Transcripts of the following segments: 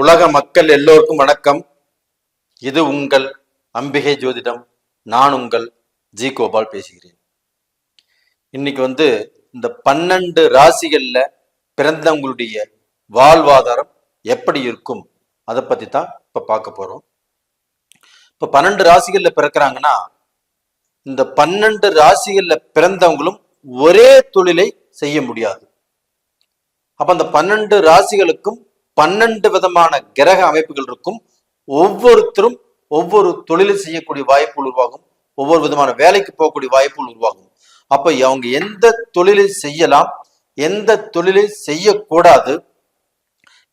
உலக மக்கள் எல்லோருக்கும் வணக்கம். இது உங்கள் அம்பிகை ஜோதிடம். நான் உங்கள் ஜி கோபால் பேசுகிறேன். இன்னைக்கு வந்து இந்த பன்னெண்டு ராசிகள்ல பிறந்தவங்களுடைய வாழ்வாதாரம் எப்படி இருக்கும்? அதை பத்தி தான் இப்ப பார்க்க போறோம். இப்ப பன்னெண்டு ராசிகள்ல பிறக்கிறாங்கன்னா இந்த பன்னெண்டு ராசிகள்ல பிறந்தவங்களும் ஒரே தொழிலை செய்ய முடியாது. அப்ப அந்த பன்னெண்டு ராசிகளுக்கும் பன்னெண்டு விதமான கிரக அமைப்புகள் இருக்கும். ஒவ்வொருத்தரும் ஒவ்வொரு தொழிலை செய்யக்கூடிய வாய்ப்புகள் உருவாகும். ஒவ்வொரு விதமான வேலைக்கு போகக்கூடிய வாய்ப்புகள் உருவாகும். அப்ப அவங்க எந்த தொழிலை செய்யலாம் எந்த தொழிலை செய்யக்கூடாது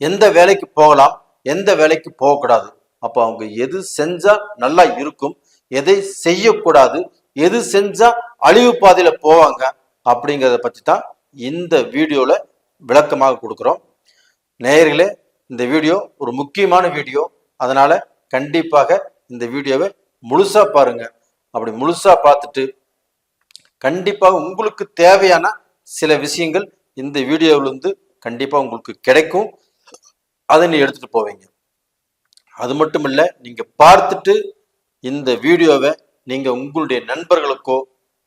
எந்த வேலைக்கு போகலாம் எந்த வேலைக்கு போகக்கூடாது. அப்ப அவங்க எது செஞ்சா நல்லா இருக்கும் எதை செய்யக்கூடாது எது செஞ்சா அழிவு பாதையில போவாங்க அப்படிங்கிறத பத்தி தான் இந்த வீடியோல விளக்கமாக கொடுக்குறோம். நேயர்களே இந்த வீடியோ ஒரு முக்கியமான வீடியோ. அதனால கண்டிப்பாக இந்த வீடியோவை முழுசா பாருங்க. அப்படி முழுசா பார்த்துட்டு கண்டிப்பாக உங்களுக்கு தேவையான சில விஷயங்கள் இந்த வீடியோவிலிருந்து கண்டிப்பாக உங்களுக்கு கிடைக்கும். அதை நீ எடுத்துட்டு போவீங்க. அது மட்டும் இல்லை நீங்கள் பார்த்துட்டு இந்த வீடியோவை நீங்கள் உங்களுடைய நண்பர்களுக்கோ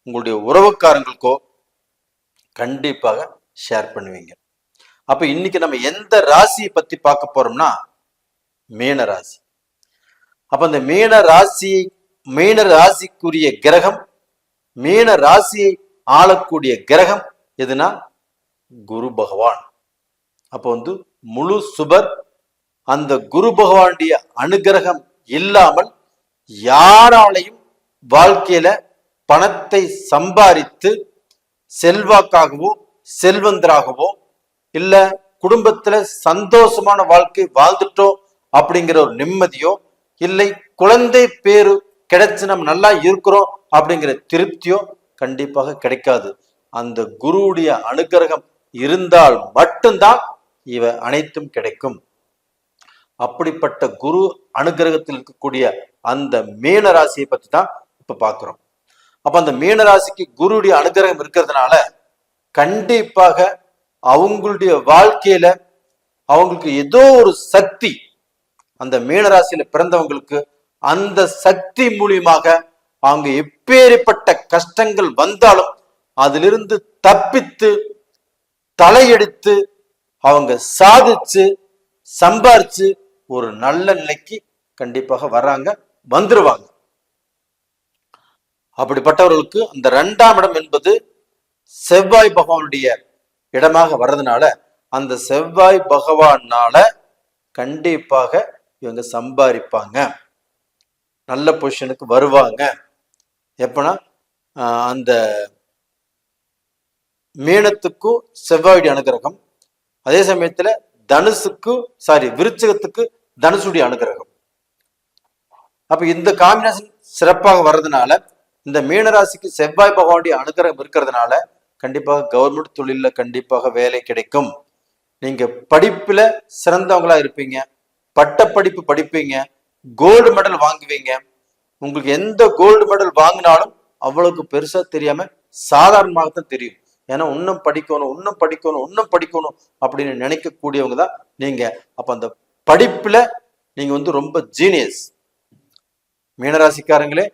உங்களுடைய உறவுக்காரங்களுக்கோ கண்டிப்பாக ஷேர் பண்ணுவீங்க. அப்ப இன்னைக்கு நம்ம எந்த ராசியை பத்தி பார்க்க போறோம்னா மீன ராசி. அப்ப அந்த மீன ராசி மீன ராசிக்குரிய கிரகம் மீன ராசியை ஆளக்கூடிய கிரகம் எதுனா குரு பகவான். அப்போ வந்து முழு சுபர் அந்த குரு பகவானுடைய அனுகிரகம் இல்லாமல் யாராலையும் வாழ்க்கையில பணத்தை சம்பாதித்து செல்வாக்காகவோ செல்வந்தராகவோ இல்ல குடும்பத்துல சந்தோஷமான வாழ்க்கை வாழ்ந்துட்டோம் அப்படிங்கிற ஒரு நிம்மதியோ இல்லை குழந்தை பேரு கிடைச்சு நம்ம நல்லா இருக்கிறோம் அப்படிங்கிற திருப்தியோ கண்டிப்பாக கிடைக்காது. அந்த குருவுடைய அனுகிரகம் இருந்தால் மட்டும்தான் இவ அனைத்தும் கிடைக்கும். அப்படிப்பட்ட குரு அனுகிரகத்தில் இருக்கக்கூடிய அந்த மீன ராசியை பத்தி தான் இப்ப பாக்குறோம். அப்ப அந்த மீன ராசிக்கு குருடைய அனுகிரகம் இருக்கிறதுனால கண்டிப்பாக அவங்களுடைய வாழ்க்கையில அவங்களுக்கு ஏதோ ஒரு சக்தி அந்த மீனராசியில பிறந்தவங்களுக்கு அந்த சக்தி மூலியமாக அவங்க எப்பேற்பட்ட கஷ்டங்கள் வந்தாலும் அதிலிருந்து தப்பித்து தலையெடுத்து அவங்க சாதிச்சு சம்பாரிச்சு ஒரு நல்ல நிலைக்கு கண்டிப்பாக வர்றாங்க வந்துருவாங்க. அப்படிப்பட்டவர்களுக்கு அந்த ரெண்டாம் இடம் என்பது செவ்வாய் பகவானுடைய இடமாக வர்றதுனால அந்த செவ்வாய் பகவானால கண்டிப்பாக இவங்க சம்பாதிப்பாங்க. நல்ல பொசிஷனுக்கு வருவாங்க. எப்பனா ஆஹ் அந்த மீனத்துக்கும் செவ்வாயுடைய அனுகிரகம் அதே சமயத்துல தனுசுக்கு சாரி விருச்சகத்துக்கு தனுசுடைய அனுகிரகம். அப்ப இந்த காம்பினேஷன் சிறப்பாக வர்றதுனால இந்த மீனராசிக்கு செவ்வாய் பகவானுடைய அனுகிரகம் இருக்கிறதுனால கண்டிப்பாக கவர்மெண்ட் தொழிலில் கண்டிப்பாக வேலை கிடைக்கும். நீங்க படிப்புல சிறந்தவங்களா இருப்பீங்க. பட்ட படிப்பு படிப்பீங்க. கோல்டு மெடல் வாங்குவீங்க. உங்களுக்கு எந்த கோல்டு மெடல் வாங்கினாலும் அவ்வளவுக்கு பெருசா தெரியாம சாதாரணமாகத்தான் தெரியும். ஏன்னா இன்னும் படிக்கணும் இன்னும் படிக்கணும் இன்னும் படிக்கணும் அப்படின்னு நினைக்கக்கூடியவங்க தான் நீங்க. அப்போ அந்த படிப்புல நீங்க வந்து ரொம்ப ஜீனியஸ் மீனராசிக்காரங்களே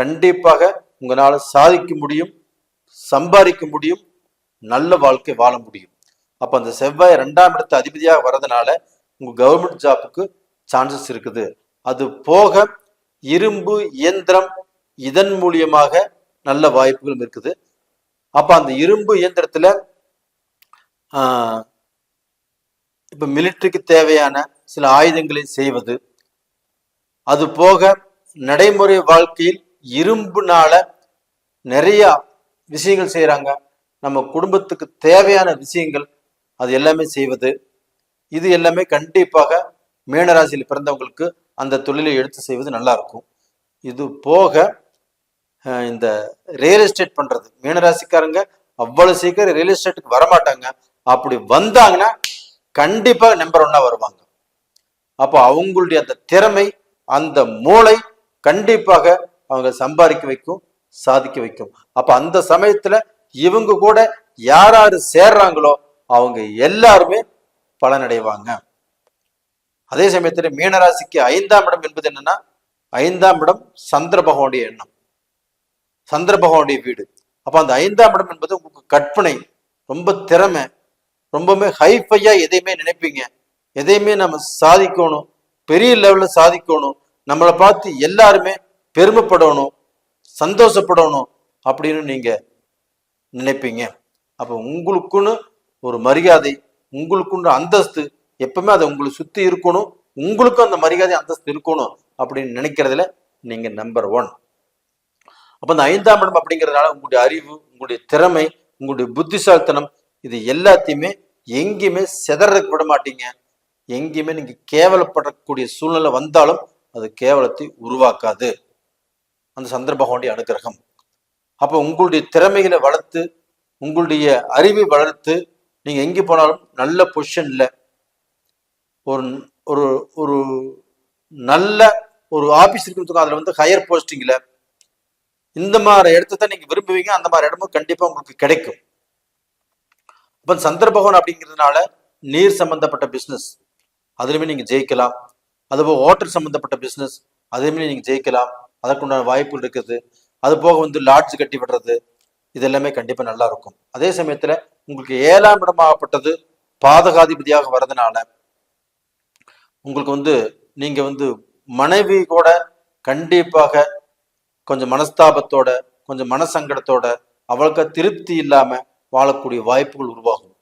கண்டிப்பாக உங்களால சாதிக்க முடியும். சம்பாதிக்க முடியும் நல்ல வாழ்க்கை வாழ முடியும். அப்போ அந்த செவ்வாய் ரெண்டாம் இடத்து அதிபதியாக வர்றதுனால உங்கள் கவர்மெண்ட் ஜாப்புக்கு சான்சஸ் இருக்குது. அது போக இரும்பு இயந்திரம் இதன் மூலியமாக நல்ல வாய்ப்புகளும் இருக்குது. அப்போ அந்த இரும்பு இயந்திரத்துல ஆஹ், மிலிட்ரிக்கு மிலிட்டரிக்கு தேவையான சில ஆயுதங்களை செய்வது. அது போக நடைமுறை வாழ்க்கையில் இரும்புனால நிறைய விஷயங்கள் செய்கிறாங்க நம்ம குடும்பத்துக்கு தேவையான விஷயங்கள் அது எல்லாமே செய்வது. இது எல்லாமே கண்டிப்பாக மீனராசியில் பிறந்தவங்களுக்கு அந்த தொழிலை எடுத்து செய்வது நல்லா இருக்கும். இது போக இந்த ரியல் எஸ்டேட் பண்றது. மீனராசிக்காரங்க அவ்வளவு சீக்கிரம் ரியல் எஸ்டேட்டுக்கு வரமாட்டாங்க. அப்படி வந்தாங்கன்னா கண்டிப்பாக நம்பர் ஒன்னா வருவாங்க. அப்போ அவங்களுடைய அந்த திறமை அந்த மூளை கண்டிப்பாக அவங்க சம்பாதிக்க வைக்கும். சாதிக்க வைக்கும். அப்ப அந்த சமயத்துல இவங்க கூட யார் யாரு சேர்றாங்களோ அவங்க எல்லாருமே பலனடைவாங்க. அதே சமயத்துல மீனராசிக்கு ஐந்தாம் இடம் என்பது என்னன்னா ஐந்தாம் இடம் சந்திர பகவானுடைய எண்ணம். சந்திர பகவானுடைய வீடு. அப்ப அந்த ஐந்தாம் இடம் என்பது உங்களுக்கு கற்பனை ரொம்ப திறமை ரொம்பவுமே ஹைஃபையா எதையுமே நினைப்பீங்க. எதையுமே நம்ம சாதிக்கணும் பெரிய லெவல்ல சாதிக்கணும் நம்மளை பார்த்து எல்லாருமே பெருமைப்படணும் சந்தோஷப்படணும் அப்படின்னு நீங்க நினைப்பீங்க. அப்ப உங்களுக்குன்னு ஒரு மரியாதை உங்களுக்குன்னு அந்தஸ்து எப்பவுமே அது உங்களை சுத்தி இருக்கணும் உங்களுக்கும் அந்த மரியாதை அந்தஸ்து இருக்கணும் அப்படின்னு நினைக்கிறதுல நீங்க நம்பர் ஒன் அப்ப அந்த ஐந்தாம் இடம் அப்படிங்கிறதுனால உங்களுடைய அறிவு உங்களுடைய திறமை உங்களுடைய புத்திசாலித்தனம் இது எல்லாத்தையுமே எங்கேயுமே செதறக்கு விட மாட்டீங்க. எங்கேயுமே நீங்க கேவலப்படக்கூடிய சூழ்நிலை வந்தாலும் அது கேவலத்தை உருவாக்காது. அந்த சந்திர பகவானுடைய அனுகிரகம். அப்போ உங்களுடைய திறமைகளை வளர்த்து உங்களுடைய அறிவை வளர்த்து நீங்கள் எங்கே போனாலும் நல்ல பொசிஷனில் ஒரு ஒரு ஒரு நல்ல ஒரு ஆஃபீஸ் இருக்கிறதுக்கு அதில் வந்து ஹையர் போஸ்டிங்கில் இந்த மாதிரி இடத்த தான் நீங்கள் விரும்புவீங்க அந்த மாதிரி இடமும் கண்டிப்பாக உங்களுக்கு கிடைக்கும். அப்போ சந்திர பகவான் அப்படிங்கிறதுனால நீர் சம்பந்தப்பட்ட பிஸ்னஸ் அதுலேயுமே நீங்கள் ஜெயிக்கலாம். அதுபோல் ஹோட்டல் சம்மந்தப்பட்ட பிஸ்னஸ் அதுலேயுமே நீங்கள் ஜெயிக்கலாம். அதற்குண்டான வாய்ப்புகள் இருக்குது. அது போக வந்து லாட்ஜ் கட்டி விடுறது. இது எல்லாமே கண்டிப்பா நல்லா இருக்கும். அதே சமயத்துல உங்களுக்கு ஏழாம் இடமாகப்பட்டது பாதகாதிபதியாக வர்றதுனால உங்களுக்கு வந்து நீங்க வந்து மனைவி கூட கண்டிப்பாக கொஞ்சம் மனஸ்தாபத்தோட கொஞ்சம் மனசங்கடத்தோட அவளுக்கு திருப்தி இல்லாம வாழக்கூடிய வாய்ப்புகள் உருவாகும்.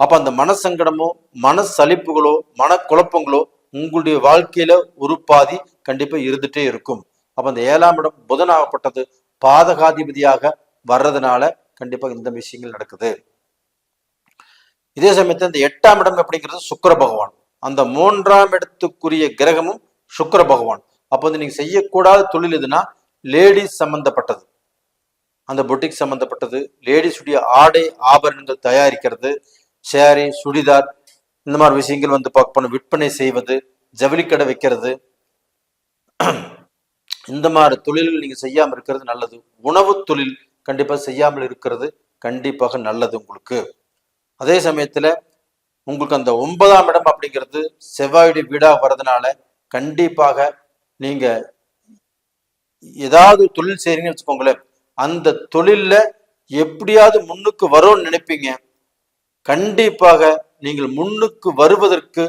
அப்ப அந்த மனசங்கடமோ மனசலிப்புகளோ மனக்குழப்பங்களோ உங்களுடைய வாழ்க்கையில ஒரு பாதி கண்டிப்பா இருந்துட்டே இருக்கும். அப்போ அந்த ஏழாம் இடம் புதனாகப்பட்டது பாதகாதிபதியாக வர்றதுனால கண்டிப்பாக இந்த விஷயங்கள் நடக்குது. இதே சமயத்தில் இந்த எட்டாம் இடம் அப்படிங்கிறது சுக்கிர பகவான். அந்த மூன்றாம் இடத்துக்குரிய கிரகமும் சுக்கர பகவான். அப்போ வந்து நீங்க செய்யக்கூடாத தொழில் எதுனா லேடிஸ் சம்பந்தப்பட்டது. அந்த பொட்டிக் சம்பந்தப்பட்டது. லேடிஸுடைய ஆடை ஆபரணங்கள் தயாரிக்கிறது. சேரி சுடிதார் இந்த மாதிரி விஷயங்கள் வந்து பார்க்கணும் விற்பனை செய்வது ஜவுளிக்கடை வைக்கிறது. இந்த மாதிரி தொழில்கள் நீங்க செய்யாம இருக்கிறது நல்லது. உணவு தொழில் கண்டிப்பா செய்யாமல் இருக்கிறது கண்டிப்பாக நல்லது உங்களுக்கு. அதே சமயத்துல உங்களுக்கு அந்த ஒன்பதாம் இடம் அப்படிங்கிறது செவ்வாயுடைய வீடா வர்றதுனால கண்டிப்பாக நீங்க ஏதாவது தொழில் செய்றீங்கன்னு வச்சுக்கோங்களேன் அந்த தொழில்ல எப்படியாவது முன்னுக்கு வரும்னு நினைப்பீங்க. கண்டிப்பாக நீங்கள் முன்னுக்கு வருவதற்கு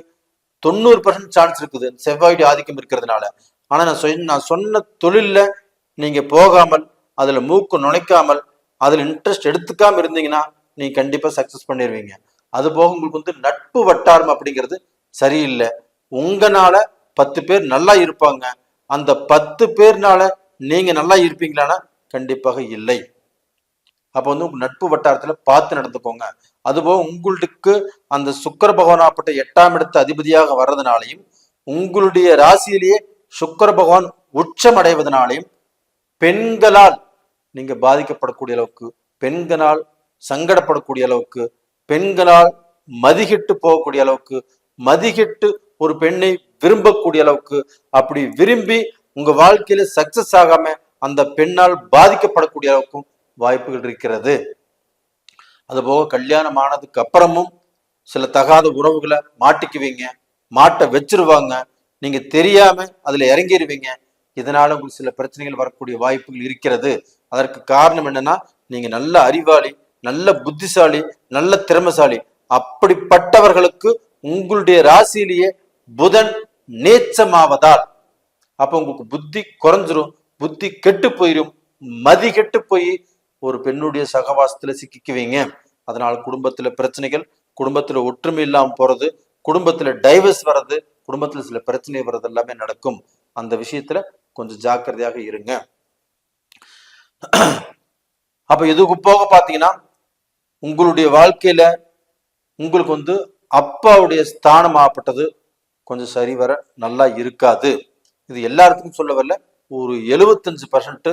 தொண்ணூறு பர்சன்ட் சான்ஸ் இருக்குது. செவ்வாயுடைய ஆதிக்கம் இருக்கிறதுனால. ஆனால் நான் சொன்ன நான் சொன்ன தொழிலில் நீங்கள் போகாமல் அதில் மூக்கு நுழைக்காமல் அதில் இன்ட்ரெஸ்ட் எடுத்துக்காமல் இருந்தீங்கன்னா நீங்கள் கண்டிப்பாக சக்ஸஸ் பண்ணிடுவீங்க அது போக உங்களுக்கு வந்து நட்பு வட்டாரம் அப்படிங்கிறது சரியில்லை. உங்களால் பத்து பேர் நல்லா இருப்பாங்க. அந்த பத்து பேர்னால நீங்கள் நல்லா இருப்பீங்களானா கண்டிப்பாக இல்லை. அப்போ வந்து உங்கள் நட்பு வட்டாரத்தில் பார்த்து நடந்துக்கோங்க. அதுபோக உங்களுக்கு அந்த சுக்கர பகவானாப்பட்ட எட்டாம் இடத்து அதிபதியாக வர்றதுனாலையும் உங்களுடைய ராசியிலேயே சுக்கர பகவான் உச்சமடைவதனாலையும் பெண்களால் நீங்க பாதிக்கப்படக்கூடிய அளவுக்கு பெண்களால் சங்கடப்படக்கூடிய அளவுக்கு பெண்களால் மதிகிட்டு போகக்கூடிய அளவுக்கு மதிகிட்டு ஒரு பெண்ணை விரும்பக்கூடிய அளவுக்கு அப்படி விரும்பி உங்க வாழ்க்கையில சக்சஸ் ஆகாம அந்த பெண்ணால் பாதிக்கப்படக்கூடிய அளவுக்கும் வாய்ப்புகள் இருக்கிறது. அதுபோக கல்யாணம் ஆனதுக்கு அப்புறமும் சில தகாத உறவுகளை மாட்டிக்குவீங்க மாட்ட வச்சிருவாங்க. நீங்க தெரியாம அதுல இறங்கிடுவீங்க இதனால உங்களுக்கு சில பிரச்சனைகள் வரக்கூடிய வாய்ப்புகள் இருக்கிறது. அதற்கு காரணம் என்னன்னா நீங்க நல்ல அறிவாளி நல்ல புத்திசாலி நல்ல திறமைசாலி. அப்படிப்பட்டவர்களுக்கு உங்களுடைய ராசியிலேயே புதன் நேச்சமாவதால் அப்ப உங்களுக்கு புத்தி குறைஞ்சிரும் புத்தி கெட்டு போயிடும் மதி கெட்டு போய் ஒரு பெண்ணுடைய சகவாசத்துல சிக்கிக்குவீங்க. அதனால குடும்பத்துல பிரச்சனைகள் குடும்பத்துல ஒற்றுமை இல்லாமல் போறது குடும்பத்துல டைவர்ஸ் வர்றது குடும்பத்துல சில பிரச்சனை வர்றது எல்லாமே நடக்கும். அந்த விஷயத்துல கொஞ்சம் ஜாக்கிரதையாக இருங்க. அப்ப இதுக்கு போக பாத்தீங்கன்னா உங்களுடைய வாழ்க்கையில உங்களுக்கு வந்து அப்பாவுடைய ஸ்தானம் ஆகப்பட்டது கொஞ்சம் சரி வர நல்லா இருக்காது. இது எல்லாருக்கும் சொல்ல வரல. ஒரு எழுபத்தஞ்சு பர்சன்ட்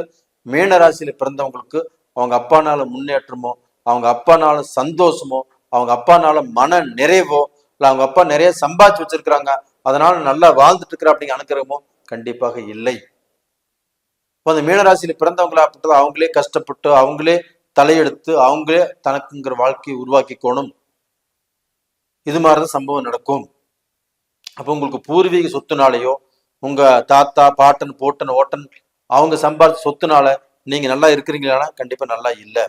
மீனராசியில பிறந்தவங்களுக்கு அவங்க அப்பானால முன்னேற்றமோ அவங்க அப்பானால சந்தோஷமோ அவங்க அப்பானால மன நிறைவோ இல்ல அவங்க அப்பா நிறைய சம்பாதிச்சு வச்சிருக்கிறாங்க. அதனால நல்லா வாழ்ந்துட்டு இருக்கிற அப்படிங்க அனுக்கிரகமோ கண்டிப்பாக இல்லை. இப்போ அந்த மீனராசியில் பிறந்தவங்களா அப்படின்றது அவங்களே கஷ்டப்பட்டு அவங்களே தலையெடுத்து அவங்களே தனக்குங்கிற வாழ்க்கையை உருவாக்கிக்கணும். இது மாதிரிதான் சம்பவம் நடக்கும். அப்போ உங்களுக்கு பூர்வீக சொத்துனாலேயோ உங்க தாத்தா பாட்டன் போட்டன் ஓட்டன் அவங்க சம்பாதிச்ச சொத்துனால நீங்க நல்லா இருக்கிறீங்களானா கண்டிப்பா நல்லா இல்லை.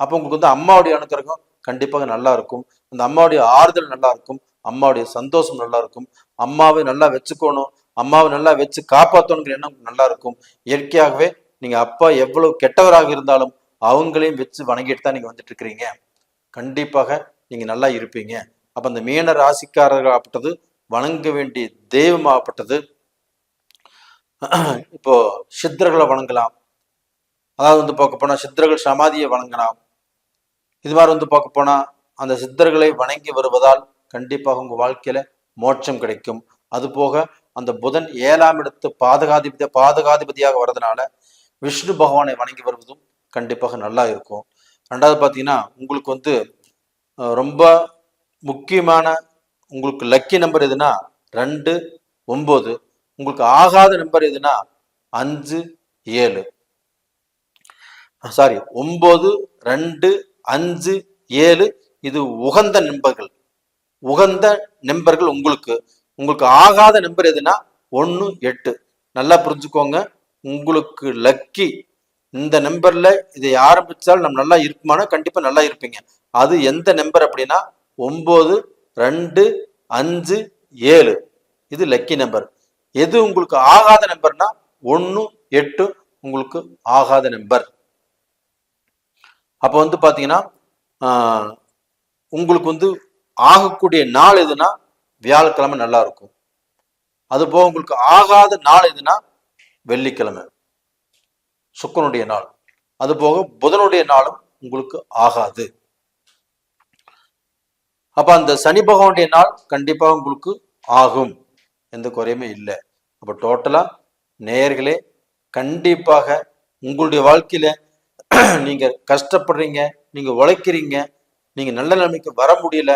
அப்போ உங்களுக்கு வந்து அம்மாவுடைய அனுக்கிரகம் கண்டிப்பாக நல்லா இருக்கும். அந்த அம்மாவுடைய ஆறுதல் நல்லா இருக்கும். அம்மாவுடைய சந்தோஷம் நல்லா இருக்கும் அம்மாவை நல்லா வச்சுக்கணும். அம்மாவை நல்லா வச்சு காப்பாற்றணுங்கிற எண்ணம் நல்லா இருக்கும் இயற்கையாகவே நீங்க அப்பா எவ்வளவு கெட்டவராக இருந்தாலும் அவங்களையும் வச்சு வணங்கிட்டு தான் நீங்க வந்துட்டு இருக்கிறீங்க கண்டிப்பாக நீங்க நல்லா இருப்பீங்க. அப்ப அந்த மீன ராசிக்காரர்களாகப்பட்டது வணங்க வேண்டிய தெய்வமாகப்பட்டது இப்போ சித்தர்களை வணங்கலாம். அதாவது வந்து பார்க்க போனா சித்தர்கள் சமாதியை வணங்கலாம். இது மாதிரி வந்து பார்க்க போனா அந்த சித்தர்களை வணங்கி வருவதால் கண்டிப்பாக உங்கள் வாழ்க்கையில் மோட்சம் கிடைக்கும். அதுபோக அந்த புதன் ஏழாம் இடத்து பாதகாதிபதி பாதகாதிபதியாக வர்றதுனால விஷ்ணு பகவானை வணங்கி வருவதும் கண்டிப்பாக நல்லா இருக்கும். ரெண்டாவது பார்த்தீங்கன்னா உங்களுக்கு வந்து ரொம்ப முக்கியமான உங்களுக்கு லக்கி நம்பர் எதுனா ரெண்டு ஒம்பது உங்களுக்கு ஆகாத நம்பர் எதுனா அஞ்சு ஏழு. சாரி ஒம்பது ரெண்டு அஞ்சு ஏழு இது உகந்த நண்பர்கள். உகந்த நம்பர்கள் உங்களுக்கு. உங்களுக்கு ஆகாத நம்பர் எதுனா ஒன்று எட்டு. நல்லா புரிஞ்சுக்கோங்க. உங்களுக்கு லக்கி இந்த நம்பர்ல இதை ஆரம்பிச்சால் நம்ம நல்லா இருப்போம்னா கண்டிப்பா நல்லா இருப்பீங்க. அது எந்த நம்பர் அப்படின்னா ஒன்பது ரெண்டு அஞ்சு ஏழு. இது லக்கி நம்பர் எது உங்களுக்கு ஆகாத நம்பர்னா ஒன்று எட்டு உங்களுக்கு ஆகாத நம்பர் அப்போ வந்து பார்த்தீங்கன்னா உங்களுக்கு வந்து ஆகக்கூடிய நாள் எதுனா வியாழக்கிழமை நல்லா இருக்கும் அது போக உங்களுக்கு ஆகாத நாள் எதுனா வெள்ளிக்கிழமை சுக்கனுடைய நாள். அது போக புதனுடைய நாளும் உங்களுக்கு ஆகாது. அப்ப அந்த சனி பகவானுடைய நாள் கண்டிப்பா உங்களுக்கு ஆகும். எந்த குறையுமே இல்லை. அப்ப டோட்டலா நேயர்களே கண்டிப்பாக உங்களுடைய வாழ்க்கையில நீங்க கஷ்டப்படுறீங்க நீங்க உழைக்கிறீங்க நீங்க நல்ல நிலைமைக்கு வர முடியல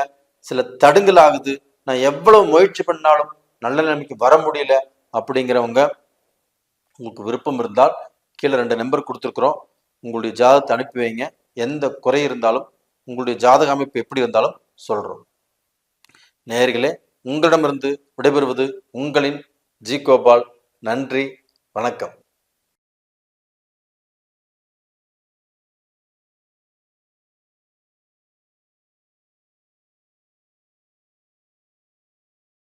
சில தடுங்கல் ஆகுது நான் எவ்வளவு முயற்சி பண்ணாலும் நல்ல நிலைமைக்கு வர முடியல அப்படிங்கிறவங்க உங்களுக்கு விருப்பம் இருந்தால் கீழே ரெண்டு நம்பர் கொடுத்துருக்குறோம். உங்களுடைய ஜாதகத்தை அனுப்பி வைங்க. எந்த குறை இருந்தாலும் உங்களுடைய ஜாதக அமைப்பு எப்படி இருந்தாலும் சொல்கிறோம் நேர்களே உங்களிடமிருந்து விடைபெறுவது உங்களின் ஜி கோபால். நன்றி வணக்கம்.